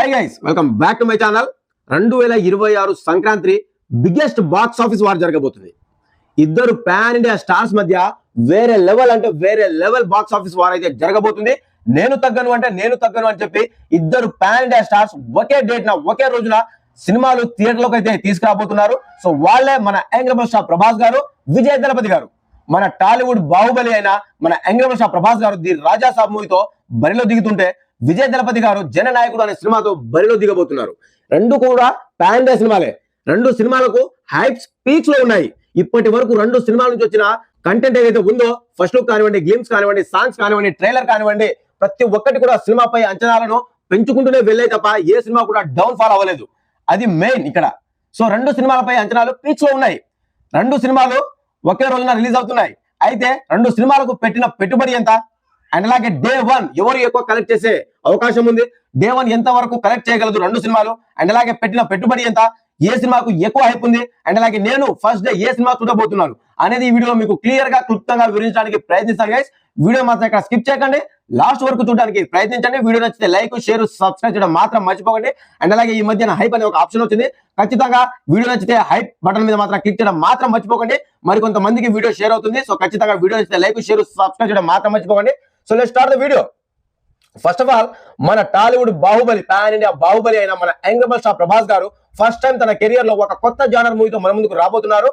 Hi guys welcome back to my channel రెండు వేల ఇరవై ఆరు Sankranti biggest box office war జరగబోతుంది. ఇద్దరు పాన్ ఇండియా స్టార్స్ మధ్య వేరే లెవెల్ అంటే వేరే లెవెల్ బాక్స్ ఆఫీస్ వార్ అయితే జరగబోతుంది. నేను తగ్గను అంటే నేను తగ్గను అని చెప్పి ఇద్దరు పాన్ ఇండియా స్టార్స్ ఒకే డేట్ న ఒకే రోజున సినిమాలు థియేటర్లోకి అయితే తీసుకురాబోతున్నారు. సో వాళ్ళే మన యంగ్ స్టార్ ప్రభాస్ గారు విజయ్ దళపతి గారు. మన టాలీవుడ్ బాహుబలి అయిన మన యంగ్ స్టార్ ప్రభాస్ గారు ది రాజా సాబ్ మూవీతో బరిలో దిగుతుంటే విజయ దళపతి గారు జననాయకుడు అనే సినిమాతో బరిలో దిగబోతున్నారు. రెండు కూడా పాన్ ఇండియా సినిమాలే. రెండు సినిమాలకు హైప్స్ పీక్స్లో ఉన్నాయి. ఇప్పటి వరకు రెండు సినిమాల నుంచి వచ్చిన కంటెంట్ ఏదైతే ఉందో ఫస్ట్ లుక్ కానివ్వండి గేమ్స్ కానివ్వండి సాంగ్స్ కానివ్వండి ట్రైలర్ కానివ్వండి ప్రతి ఒక్కటి కూడా సినిమాపై అంచనాలను పెంచుకుంటూనే వెళ్ళే తప్ప ఏ సినిమా కూడా డౌన్ ఫాల్ అవ్వలేదు. అది మెయిన్ ఇక్కడ. సో రెండు సినిమాలపై అంచనాలు పీక్స్లో ఉన్నాయి. రెండు సినిమాలు ఒకే రోజున రిలీజ్ అవుతున్నాయి. అయితే రెండు సినిమాలకు పెట్టిన పెట్టుబడి ఎంత? అండ్ అలాగే డే వన్ ఎవరు ఎక్కువ కలెక్ట్ చేసే అవకాశం ఉంది. దేవన్ ఎంత వరకు కలెక్ట్ చేయగలదు రెండు సినిమాలు? అండ్ అలాగే పెట్టిన పెట్టుబడి ఎంత? ఏ సినిమాకు ఎక్కువ హైప్ ఉంది? అండ్ అలాగే నేను ఫస్ట్ డే ఏ సినిమా చూడబోతున్నాను? అనేది ఈ వీడియో మీకు క్లియర్గా క్లుప్తంగా వివరించడానికి ప్రయత్నిస్తాను గైస్ వీడియో మాత్రం ఇక్కడ స్కిప్ చేయకండి. లాస్ట్ వరకు చూడడానికి ప్రయత్నించండి. వీడియో నచ్చితే లైక్ షేర్ సబ్స్క్రైబ్ చేయడం మాత్రం మర్చిపోకండి. అండ్ అలాగే ఈ మధ్యన హైప్ అనే ఒక ఆప్షన్ వచ్చింది. ఖచ్చితంగా వీడియో నచ్చితే హైప్ బటన్ మీద మాత్రం క్లిక్ చేయడం మాత్రం మర్చిపోకండి. మరి కొంతమందికి వీడియో షేర్ అవుతుంది. సో ఖచ్చితంగా వీడియో నచ్చితే లైక్ షేర్ సబ్స్క్రైబ్ చేయడం మాత్రం మర్చిపోకండి. So let start the video first of all మన Tollywood Baahubali pan India Baahubali అయిన మన యంగ్రబల్ స్టార్ ప్రభాస్ గారు ఫస్ట్ టైం తన కెరియర్లో ఒక కొత్త జానర్ మూవీతో మన ముందుకు రాబోతున్నారు.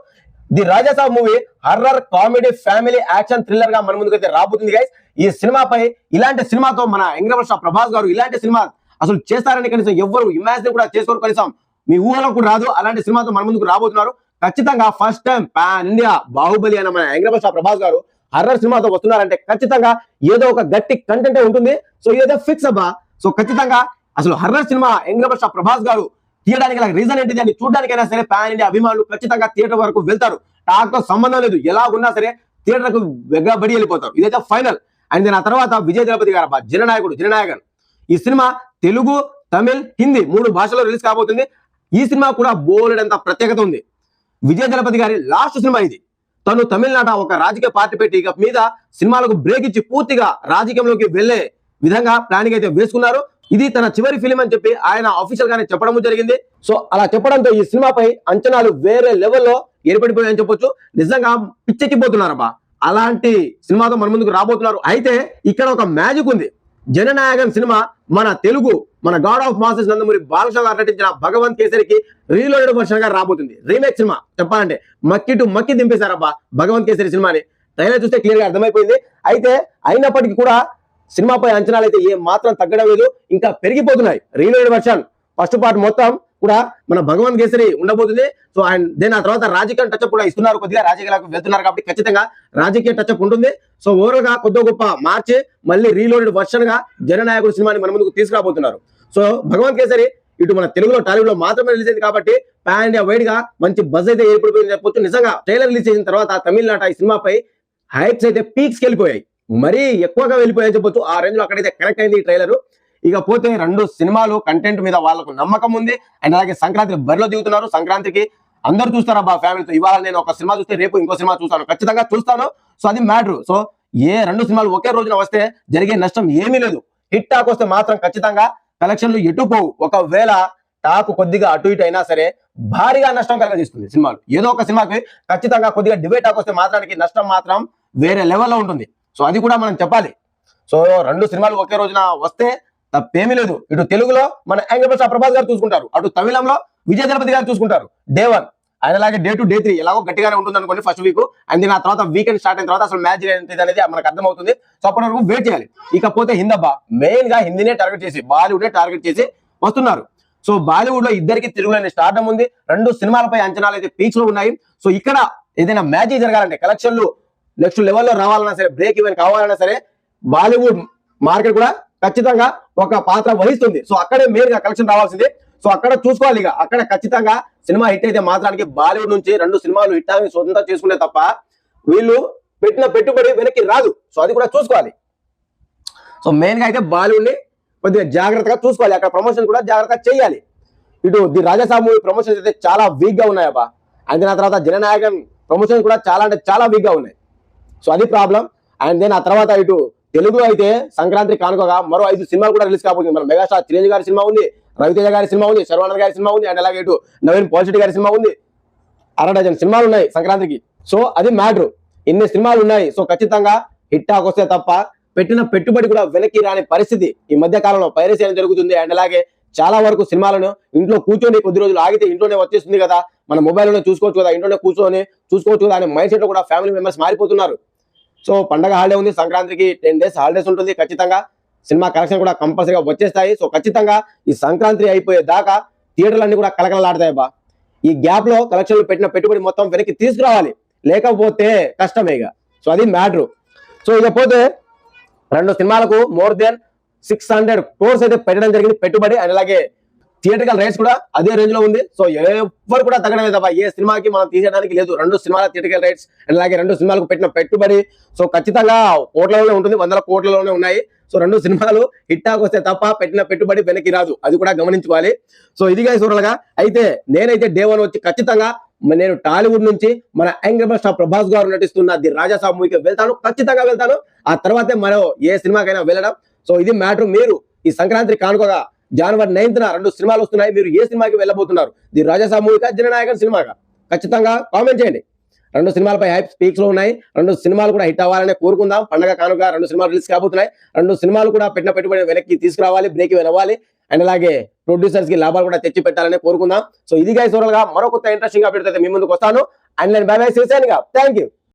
The Raja Saab movie horror comedy family action థ్రిల్లర్గా మన ముందుకు అయితే రాబోతుంది గైస్ ఈ సినిమాపై ఇలాంటి సినిమాతో మన యంగ్రబల్ స్టార్ ప్రభాస్ గారు ఇలాంటి సినిమా అసలు చేస్తారని కనీసం ఎవరు ఇమాజిన్ కూడా చేసుకోరు కనీసం. మీ ఊహలో కూడా రాదు. అలాంటి సినిమాతో మన ముందుకు రాబోతున్నారు. ఖచ్చితంగా first time pan India Baahubali అయిన మన యంగ్రబల్ స్టార్ ప్రభాస్ గారు హర్రర్ సినిమాతో వస్తున్నారంటే ఖచ్చితంగా ఏదో ఒక గట్టి కంటెంటే ఉంటుంది. సో ఏదో ఫిక్స్ అబ్బా. సో ఖచ్చితంగా అసలు horror cinema young rebel star Prabhas garu తీయడానికి రీజన్ ఏంటిది అని చూడడానికైనా సరే ప్యాన్ ఇండియా అభిమానులు ఖచ్చితంగా థియేటర్ వరకు వెళ్తారు. టాక్తో సంబంధం లేదు. ఎలా ఉన్నా సరే థియేటర్కు వెగ్గబడి వెళ్ళిపోతారు. ఇదైతే ఫైనల్ అండ్ దాని ఆ తర్వాత విజయ్ దళపతి గారు అబ్బా జననాయకుడు జననాయకన్. ఈ సినిమా తెలుగు తమిళ్ హిందీ మూడు భాషల్లో రిలీజ్ కాబోతుంది. ఈ సినిమా కూడా బోలెడంత ప్రత్యేకత ఉంది. విజయ దళపతి గారి లాస్ట్ సినిమా ఇది. తను తమిళనాట ఒక రాజకీయ పార్టీ పెట్టి ఇక మీద సినిమాలకు బ్రేక్ ఇచ్చి పూర్తిగా రాజకీయంలోకి వెళ్ళే విధంగా ప్లానింగ్ అయితే వేసుకున్నారు. ఇది తన చివరి ఫిలిం అని చెప్పి ఆయన అఫీషియల్ గానే చెప్పడం జరిగింది. సో అలా చెప్పడంతో ఈ సినిమాపై అంచనాలు వేరే లెవెల్లో ఏర్పడిపోయాయని చెప్పొచ్చు. నిజంగా పిచ్చెక్కిపోతున్నారబ్బా. అలాంటి సినిమాతో మన ముందుకు రాబోతున్నారు. అయితే ఇక్కడ ఒక మ్యాజిక్ ఉంది. జననాయకన్ సినిమా మన తెలుగు మన god of masses Nandamuri Balakrishna garu నటించిన భగవంత్ కేసరికి రీలోడెడ్ వర్షన్గా రాబోతుంది. రీమేక్ సినిమా చెప్పాలంటే మక్కి టు మక్కి దింపేశారబ్బా భగవంత్ కేసరి సినిమాని. ట్రైలర్ చూస్తే క్లియర్గా అర్థమైపోయింది. అయితే అయినప్పటికీ కూడా సినిమాపై అంచనాలు అయితే ఏ మాత్రం తగ్గడం లేదు ఇంకా పెరిగిపోతున్నాయి. రీలోడెడ్ వర్షన్ ఫస్ట్ పార్ట్ మొత్తం కూడా మన భగవంత్ కేసరి ఉండబోతుంది. సో అండ్ దెన్ ఆ తర్వాత రాజకీయ టచ్అప్ కూడా ఇస్తున్నారు. కొద్దిగా రాజకీయాలకు వెళ్తున్నారు కాబట్టి ఖచ్చితంగా రాజకీయ టచ్అప్ ఉంటుంది. సో ఓవరాల్గా కొద్ది గొప్ప మార్చి మళ్ళీ రీలోడెడ్ వర్షన్గా జననాయకుడు సినిమాని మన ముందుకు తీసుకురాబోతున్నారు. సో భగవంత్ కేసరి ఇటు మన తెలుగులో టాలీవుడ్లో మాత్రమే రిలీజ్ అయింది కాబట్టి పాన్ ఇండియా వైడ్గా మంచి బజ్ అయితే ఏర్పడిపోయింది చెప్పొచ్చు. నిజంగా ట్రైలర్ రిలీజ్ చేసిన తర్వాత తమిళనాట ఈ సినిమాపై హైప్స్ అయితే పీక్స్ వెళ్ళిపోయాయి. మరీ ఎక్కువగా వెళ్ళిపోయాయని చెప్పొచ్చు. ఆ రేంజ్లో అక్కడైతే కనెక్ట్ అయింది ఈ ట్రైలర్ ఇకపోతే రెండు సినిమాలు కంటెంట్ మీద వాళ్ళకు నమ్మకం ఉంది. అండ్ అలాగే సంక్రాంతి బరిలో దిగుతున్నారు. సంక్రాంతికి అందరు చూస్తారా బా ఫ్యామిలీతో ఇవాళ నేను ఒక సినిమా చూస్తే రేపు ఇంకో సినిమా చూస్తాను. ఖచ్చితంగా చూస్తాను. సో అది మ్యాటర్ సో ఏ రెండు సినిమాలు ఒకే రోజున వస్తే జరిగే నష్టం ఏమీ లేదు. హిట్ టాక్ వస్తే మాత్రం ఖచ్చితంగా కలెక్షన్లు ఎటు పోవు. ఒకవేళ టాక్ కొద్దిగా అటు ఇటు అయినా సరే భారీగా నష్టం కలగజేస్తుంది సినిమాలు. ఏదో ఒక సినిమాకి ఖచ్చితంగా కొద్దిగా డిబేట్ టాక్ వస్తే మాత్రానికి నష్టం మాత్రం వేరే లెవెల్లో ఉంటుంది. సో అది కూడా మనం చెప్పాలి. సో రెండు సినిమాలు ఒకే రోజున వస్తే తప్పేమీ లేదు. ఇటు తెలుగులో మన యాంగ్రప్రసాద్ ప్రభాస్ గారు చూసుకుంటారు. అటు తమిళంలో విజయ దళపతి గారు చూసుకుంటారు. డే వన్ ఆయన అలాగే డే టు డే త్రీ ఎలాగో గట్టిగానే ఉంటుంది అనుకోండి ఫస్ట్ వీక్ అండ్ దీని ఆ తర్వాత వీకెండ్ స్టార్ట్ అయిన తర్వాత అసలు మ్యాచ్ ఏంటిది అనేది మనకు అర్థమవుతుంది. సో అప్పటి వరకు వెయిట్ చేయాలి. ఇకపోతే హిందబ్బా మెయిన్గా హిందీనే టార్గెట్ చేసి బాలీవుడ్ టార్గెట్ చేసి వస్తున్నారు. సో బాలీవుడ్లో ఇద్దరికి తెలుగులోనే స్టార్డం ఉంది. రెండు సినిమాలపై అంచనాలు అయితే పీక్స్లో ఉన్నాయి. సో ఇక్కడ ఏదైనా మ్యాచ్ జరగాలంటే కలెక్షన్లు నెక్స్ట్ లెవెల్లో రావాలన్నా సరే బ్రేక్ ఈవెన్ కావాలన్నా సరే బాలీవుడ్ మార్కెట్ కూడా ఖచ్చితంగా ఒక పాత్ర వహిస్తుంది. సో అక్కడే మెయిన్గా కలెక్షన్ రావాల్సింది. సో అక్కడ చూసుకోవాలి ఇక. అక్కడ ఖచ్చితంగా సినిమా హిట్ అయితే మాత్రానికి బాలీవుడ్ నుంచి రెండు సినిమాలు హిట్ అని సొంతం చేసుకునే తప్ప వీళ్ళు పెట్టిన పెట్టుబడి వెనక్కి రాదు. సో అది కూడా చూసుకోవాలి. సో మెయిన్గా అయితే బాలీవుడ్ని కొద్దిగా జాగ్రత్తగా చూసుకోవాలి. అక్కడ ప్రమోషన్ కూడా జాగ్రత్తగా చేయాలి. ఇటు ది రాజాసాబ్ మూవీ ప్రమోషన్స్ అయితే చాలా వీక్గా ఉన్నాయబ్బా అండ్ దాని తర్వాత జననాయకన్ ప్రమోషన్స్ కూడా చాలా అంటే చాలా వీక్గా ఉన్నాయి. సో అది ప్రాబ్లం అండ్ దెన్ ఆ తర్వాత ఇటు తెలుగులో అయితే సంక్రాంతి కానుకగా మరో ఐదు సినిమాలు కూడా రిలీజ్ కాబోతుంది. మన మెగాస్టార్ చిరంజీవి గారి సినిమా ఉంది రవితేజ గారి సినిమా ఉంది శర్వానంద్ గారి సినిమా ఉంది అండ్ అలాగే ఇటు నవీన్ పోల్శెట్టి గారి సినిమా ఉంది. అర డజన్ సినిమాలు ఉన్నాయి సంక్రాంతికి. సో అది మ్యాటర్. ఇన్ని సినిమాలు ఉన్నాయి. సో ఖచ్చితంగా హిట్ టాక్ వస్తే తప్ప పెట్టిన పెట్టుబడి కూడా వెనక్కి రాని పరిస్థితి ఈ మధ్య కాలంలో పైరసీ అనేది జరుగుతుంది. అండ్ అలాగే చాలా వరకు సినిమాలను ఇంట్లో కూర్చొని కొద్ది రోజులు ఆగితే ఇంట్లోనే వచ్చేస్తుంది కదా. మన మొబైల్లోనే చూసుకోవచ్చు కదా. ఇంట్లోనే కూర్చొని చూసుకోవచ్చు కదా అనే మైండ్ సెట్లో కూడా ఫ్యామిలీ మెంబర్స్ మారిపోతున్నారు. సో పండగ హాలిడే ఉంది సంక్రాంతికి టెన్ డేస్ హాలిడేస్ ఉంటుంది ఖచ్చితంగా. సినిమా కలెక్షన్ కూడా కంపల్సరీగా వచ్చేస్తాయి. సో ఖచ్చితంగా ఈ సంక్రాంతి అయిపోయే దాకా థియేటర్లు అన్ని కూడా కలకలలాడతాయి బా ఈ గ్యాప్లో కలెక్షన్లు పెట్టిన పెట్టుబడి మొత్తం వెనక్కి తీసుకురావాలి. లేకపోతే కష్టమే ఇక. సో అది మ్యాటరు. సో ఇకపోతే రెండు సినిమాలకు more than six hundred crores అయితే పెట్టడం జరిగింది పెట్టుబడి అండ్ అలాగే థియేటర్ రేట్స్ కూడా అదే రేంజ్లో ఉంది. సో ఎవరు కూడా తగ్గడమే తప్ప ఏ సినిమాకి మనం తీసేయడానికి లేదు. రెండు సినిమాల థియేటర్ రేట్స్ అండ్ అలాగే రెండు సినిమాలకు పెట్టిన పెట్టుబడి. సో ఖచ్చితంగా కోట్లలోనే ఉంటుంది. వందల కోట్లలోనే ఉన్నాయి. సో రెండు సినిమాలు హిట్ వస్తే తప్ప పెట్టిన పెట్టుబడి వెనక్కి రాదు. అది కూడా గమనించుకోవాలి. సో ఇదిగా సూరలుగా అయితే నేనైతే డే వన్ వచ్చి ఖచ్చితంగా నేను టాలీవుడ్ నుంచి మన యాంగ్రబల్ స్టార్ ప్రభాస్ గారు నటిస్తున్న ది రాజాసాబ్ మూవీకి వెళ్తాను. ఖచ్చితంగా వెళ్తాను. ఆ తర్వాతే మరో ఏ సినిమాకైనా వెళ్ళడం. సో ఇది మ్యాటర్. మీరు ఈ సంక్రాంతి కానుకగా జనవరి నైన్త్న రెండు సినిమాలు వస్తున్నాయి. మీరు ఏ సినిమాకి వెళ్ళబోతున్నారు? ది రాజా సామూహిక జననాయకన్ సినిమాగా. ఖచ్చితంగా కామెంట్ చేయండి. రెండు సినిమాలపై హైప్ స్పీక్స్లో ఉన్నాయి. రెండు సినిమాలు కూడా హిట్ అవ్వాలని కోరుకుందాం. పండగ కానుక రెండు సినిమాలు రిలీజ్ కాబోతున్నాయి. రెండు సినిమాలు కూడా పెట్టిన పెట్టుబడి వెనక్కి తీసుకురావాలి బ్రేక్ అవ్వాలి. అండ్ అలాగే ప్రొడ్యూసర్స్కి లాభాలు కూడా తెచ్చి పెట్టాలని కోరుకుందాం. సో ఇది గైస్గా మరో కొత్త ఇంట్రెస్టింగ్ అప్డేట్ అయితే మీ ముందుకు వస్తాను. అండ్ నేను బై బై శివసేనగా థ్యాంక్ యూ